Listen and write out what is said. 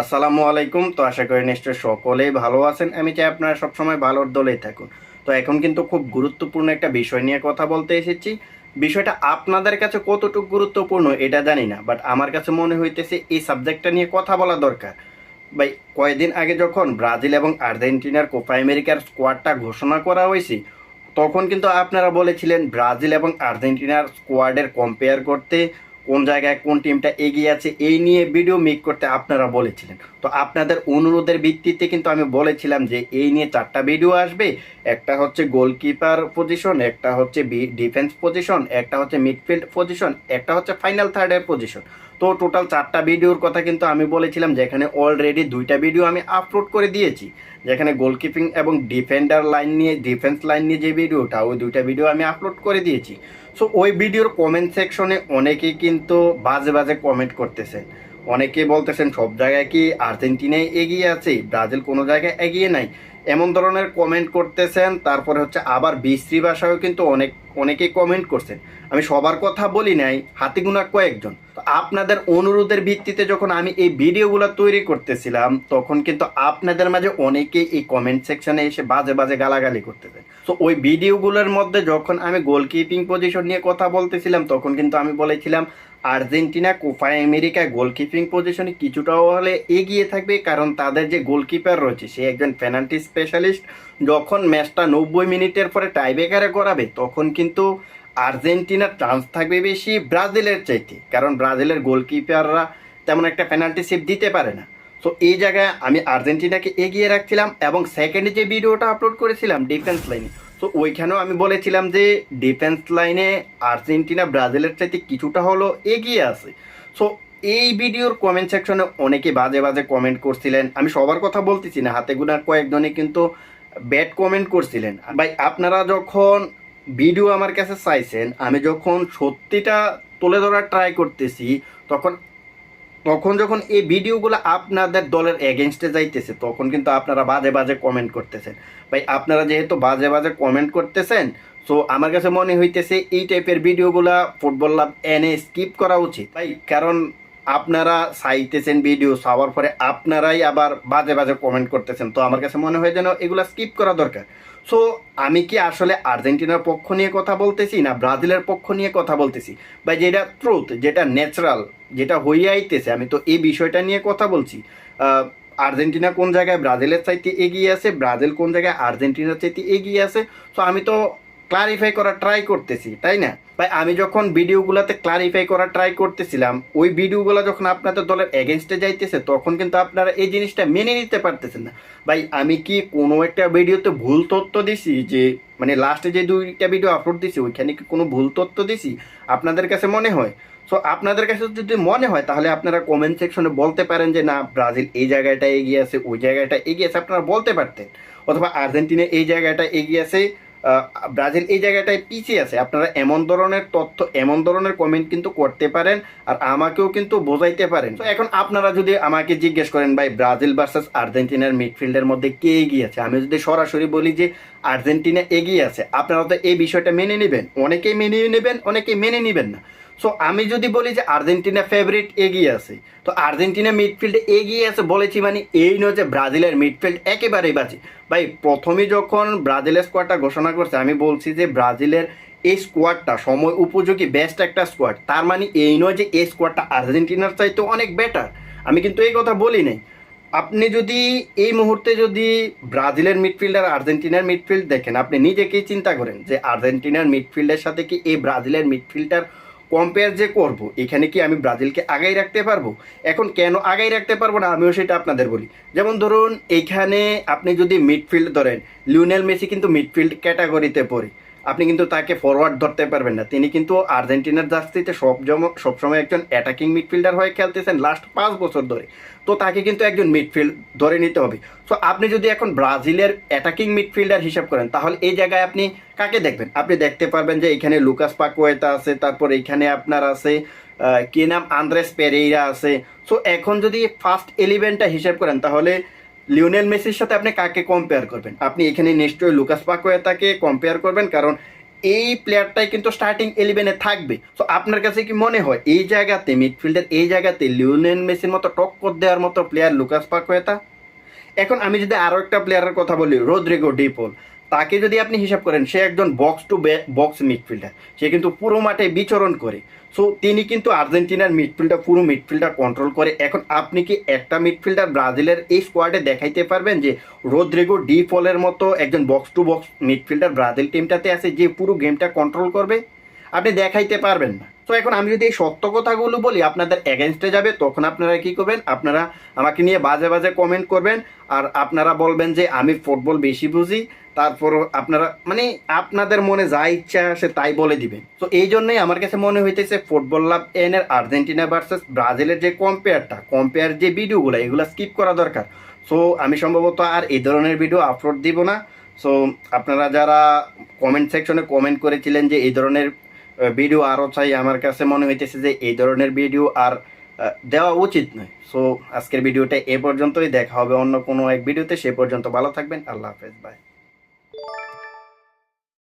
আসসালামু আলাইকুম। তো আশা করি নিশ্চয় সকলেই ভালো আছেন। আমি চাই আপনারা সবসময় ভালোর দলেই থাকুন। তো এখন কিন্তু খুব গুরুত্বপূর্ণ একটা বিষয় নিয়ে কথা বলতে এসেছি। বিষয়টা আপনাদের কাছে কতটুকু গুরুত্বপূর্ণ এটা জানি না বাট আমার কাছে মনে হইতেছে এই সাবজেক্টটা নিয়ে কথা বলা দরকার। ভাই, কয়েকদিন আগে যখন ব্রাজিল এবং আর্জেন্টিনার কোপা আমেরিকার স্কোয়াডটা ঘোষণা করা হয়েছে, তখন কিন্তু আপনারা বলেছিলেন ব্রাজিল এবং আর্জেন্টিনার স্কোয়াডের কম্পেয়ার করতে কোন জায়গায় কোন টিমটা এগিয়ে আছে, এই নিয়ে ভিডিও মেক করতে আপনারা বলেছিলেন। তো আপনাদের অনুরোধের ভিত্তিতে কিন্তু আমি বলেছিলাম যে, এই নিয়ে চারটা ভিডিও আসবে। একটা হচ্ছে গোলকিপার পজিশন একটা হচ্ছে ডিফেন্স পজিশন একটা হচ্ছে মিডফিল্ড পজিশন একটা হচ্ছে ফাইনাল থার্ডের পজিশন তো টোটাল চারটা ভিডিওর কথা কিন্তু আমি বলেছিলাম, যেখানে অলরেডি দুইটা ভিডিও আমি আপলোড করে দিয়েছি। যেখানে গোলকিপিং এবং ডিফেন্ডার লাইন নিয়ে ডিফেন্স লাইন নিয়ে যে ভিডিওটা ওই দুইটা ভিডিও আমি আপলোড করে দিয়েছি। সো ওই ভিডিওর কমেন্ট সেকশনে অনেকেই কিন্তু বাজে বাজে কমেন্ট করতেছেন। অনেকে বলতেছেন, সব জায়গায় কি আর্জেন্টিনায় এগিয়ে আছে? ব্রাজিল কোনো জায়গায় এগিয়ে নাই? এমন ধরনের কমেন্ট করতেছেন, তারপরে হচ্ছে আবার বিশ্রী ভাষায়ও কিন্তু অনেক অনেকেই কমেন্ট করছেন। আমি সবার কথা বলি নাই, হাতে গুণা কয়েকজন। তো আপনাদের অনুরোধের ভিত্তিতে যখন আমি এই ভিডিওগুলো তৈরি করতেছিলাম, তখন কিন্তু আপনাদের মাঝে অনেকেই এই কমেন্ট সেকশনে এসে বাজে বাজে গালাগালি করতেছেন। তো ওই ভিডিওগুলোর মধ্যে যখন আমি গোলকিপিং পজিশন নিয়ে কথা বলতেছিলাম, তখন কিন্তু আমি বলেছিলাম, আর্জেন্টিনা কোপা আমেরিকায় গোলকিপিং পজিশনে কিছুটা হলে এগিয়ে থাকবে, কারণ তাদের যে গোলকিপার রয়েছে, সে একজন পেনাল্টি স্পেশালিস্ট যখন ম্যাচটা নব্বই মিনিটের পরে টাইব্রেকারে করাবে, তখন কিন্তু আর্জেন্টিনার চান্স থাকবে বেশি, ব্রাজিলের চাইতে। কারণ ব্রাজিলের গোলকিপাররা তেমন একটা পেনাল্টি সেভ দিতে পারে না। তো এই জায়গায় আমি আর্জেন্টিনাকে এগিয়ে রাখছিলাম এবং সেকেন্ডে যে ভিডিওটা আপলোড করেছিলাম ডিফেন্স লাইনে তো ওইখানেও আমি বলেছিলাম যে ডিফেন্স লাইনে আর্জেন্টিনা ব্রাজিলের চাইতে কিছুটা হলো এগিয়ে আছে। সো এই ভিডিওর কমেন্ট সেকশনে অনেকে বাজে বাজে কমেন্ট করছিলেন। আমি সবার কথা বলতেছি না, হাতে গোনার কয়েকজনে কিন্তু ব্যাড কমেন্ট করছিলেন। ভাই, আপনারা যখন ভিডিও আমার কাছে চাইছেন, আমি যখন সত্যিটা তুলে ধরার ট্রাই করতেছি, তখন তখন যখন এই ভিডিওগুলো আপনাদের দলের এগেনস্টে যাইতেছে, তখন কিন্তু আপনারা বাজে বাজে কমেন্ট করতেছেন। ভাই, আপনারা যেহেতু বাজে বাজে কমেন্ট করতেছেন সো আমার কাছে মনে হইতেছে এই টাইপের ভিডিওগুলা ফুটবল লাভ এনে স্কিপ করা উচিত। ভাই, কারণ আপনারা চাইতেছেন ভিডিও চাওয়ার পরে আপনারাই আবার বাজে বাজে কমেন্ট করতেছেন। তো আমার কাছে মনে হয় যেন এগুলো স্কিপ করা দরকার। সো আমি কি আসলে আর্জেন্টিনার পক্ষ নিয়ে কথা বলতেছি না ব্রাজিলের পক্ষ নিয়ে কথা বলতেছি? বা যেটা ট্রুথ যেটা ন্যাচারাল যেটা হইয়া আইতেছে, আমি তো এই বিষয়টা নিয়ে কথা বলছি। আর্জেন্টিনা কোন জায়গায় ব্রাজিলের চাইতে এগিয়ে আছে? ব্রাজিল কোন জায়গায় আর্জেন্টিনার চাইতে এগিয়ে আছে? তো আমি তো ক্লারিফাই করার ট্রাই করতেছি, তাই না? ভাই, আমি যখন ভিডিওগুলোতে ক্লারিফাই করার ট্রাই করতেছিলাম, ওই ভিডিওগুলো যখন আপনাদের দলের এগেনস্টে যাইতেছে, তখন কিন্তু আপনারা এই জিনিসটা মেনে নিতে পারতেছেন না। ভাই, আমি কি কোনো একটা ভিডিওতে ভুল তথ্য দিছি? যে মানে লাস্টে যে দুইটা ভিডিও আপলোড দিছি, ওইখানে কি কোনো ভুল তথ্য দিছি? আপনাদের কাছে মনে হয়? সো আপনাদের কাছে যদি মনে হয়, তাহলে আপনারা কমেন্ট সেকশনে বলতে পারেন যে, না, ব্রাজিল এই জায়গাটা এগিয়ে আছে, ওই জায়গাটা এগিয়ে আছে। আপনারা বলতে পারতেন। অথবা আর্জেন্টিনা এই জায়গাটা এগিয়ে আছে ব্রাজিল এই জায়গাটায় পিছিয়ে আছে। আপনারা এমন ধরনের তথ্য, এমন ধরনের কমেন্ট কিন্তু করতে পারেন আর আমাকেও কিন্তু বোঝাইতে পারেন। তো এখন আপনারা যদি আমাকে জিজ্ঞেস করেন, ভাই, ব্রাজিল ভার্সেস আর্জেন্টিনার মিডফিল্ডের মধ্যে কে এগিয়ে আছে? আমি যদি সরাসরি বলি যে, আর্জেন্টিনা এগিয়ে আছে। আপনারা তো এই বিষয়টা মেনে নেবেন। অনেকেই মেনে নেবেন, অনেকেই মেনে নেবেন না। সো আমি যদি বলি যে আর্জেন্টিনা ফেভারিট এগিয়ে আছে, তো আর্জেন্টিনা মিডফিল্ডে এগিয়ে আছে বলেছি মানে এই নয় যে ব্রাজিলের মিডফিল্ড একেবারেই বাজে। ভাই, প্রথমে যখন ব্রাজিলের স্কোয়াডটা ঘোষণা করছে, আমি বলছি যে ব্রাজিলের এই স্কোয়াডটা সময় উপযোগী বেস্ট একটা স্কোয়াড তার মানে এই নয় যে এই স্কোয়াডটা আর্জেন্টিনার চাইতে অনেক বেটার আমি কিন্তু এই কথা বলি নাই। আপনি যদি এই মুহূর্তে যদি ব্রাজিলের মিডফিল্ডার আর্জেন্টিনার মিডফিল্ড দেখেন, আপনি নিজেকেই চিন্তা করেন যে আর্জেন্টিনার মিডফিল্ডের সাথে কি এই ব্রাজিলের মিডফিল্ডার কম্পেয়ার যে করব, এখানে কি আমি ব্রাজিলকে আগাই রাখতে পারব? এখন কেন আগাই রাখতে পারব না? আমিও সেটা আপনাদের বলি। যেমন ধরুন এইখানে আপনি যদি মিডফিল্ড ধরেন লিওনেল মেসি কিন্তু মিডফিল্ড ক্যাটাগরিতে পড়ে। আপনি কিন্তু তাকে ফরওয়ার্ড ধরতে পারবেন না। তিনি কিন্তু আর্জেন্টিনার জার্সিতে সব সবসময় একজন অ্যাটাকিং মিডফিল্ডার হয়ে খেলতেছেন লাস্ট পাঁচ বছর ধরে। তো তাকে কিন্তু একজন মিডফিল্ড ধরে নিতে হবে। সো আপনি যদি এখন ব্রাজিলের অ্যাটাকিং মিডফিল্ডার হিসাব করেন, তাহলে এই জায়গায় আপনি কাকে দেখবেন? আপনি দেখতে পারবেন যে এখানে লুকাস পাকুয়েতা আছে, তারপর এখানে আপনার আছে কি নাম? আন্দ্রেস পেরেইরা আছে। সো এখন যদি ফার্স্ট এলিভেনটা হিসাব করেন, তাহলে লিওনেল মেসির সাথে আপনি কাকে কম্পেয়ার করবেন? আপনি এখানে নিশ্চয়ই লুকাস পাকোয়াতাকে কম্পেয়ার করবেন, কারণ এই প্লেয়ারটাই কিন্তু স্টার্টিং ইলেভেনে থাকবে। তো আপনার কাছে কি মনে হয়, এই জায়গাতে মিডফিল্ডের এই জায়গাতে লিওনেল মেসির মতো টক্কর দেওয়ার মতো প্লেয়ার লুকাস পাকোয়েতা? এখন আমি যদি আরও একটা প্লেয়ারের কথা বলি রোদ্রিগো ডিপোল। তাকে যদি আপনি হিসাব করেন, সে একজন বক্স টু বক্স মিডফিল্ডার সে কিন্তু পুরো মাঠে বিচরণ করে। সো তিনি কিন্তু আর্জেন্টিনার মিডফিল্ডার পুরো মিডফিল্ডার কন্ট্রোল করে। এখন আপনি কি একটা মিডফিল্ডার ব্রাজিলের এই স্কোয়াডে দেখাইতে পারবেন যে, রোদ্রিগো ডি ফলের মতো একজন box to box midfielder Brazil টিমটাতে আছে, যে পুরো গেমটা কন্ট্রোল করবে? আপনি দেখাইতে পারবেন না। তো এখন আমি যদি এই সত্য কথাগুলো বলি, আপনাদের এগেনস্টে যাবে, তখন আপনারা কি করবেন? আপনারা আমাকে নিয়ে বাজে বাজে কমেন্ট করবেন, আর আপনারা বলবেন যে, আমি ফুটবল বেশি বুঝি। তারপর আপনারা মানে আপনাদের মনে যা ইচ্ছা আসে তাই বলে দিবেন। তো এই জন্যই আমার কাছে মনে হইতেছে ফুটবল লাভ এনের আর্জেন্টিনা ভার্সেস ব্রাজিলের যে কম্পেয়ারটা কম্পেয়ার যে ভিডিওগুলো এগুলো স্কিপ করা দরকার। সো আমি সম্ভবত আর এই ধরনের ভিডিও আপলোড দিব না। সো আপনারা যারা কমেন্ট সেকশনে কমেন্ট করেছিলেন যে, এই ধরনের ভিডিও আরও চাই। আমার কাছে মনে হইতেছে যে এই ধরনের ভিডিও আর দেওয়া উচিত নয়। সো আজকের ভিডিওটা এ পর্যন্তই। দেখা হবে অন্য কোনো এক ভিডিওতে সে পর্যন্ত ভালো থাকবেন। আল্লাহ হাফেজ। বাই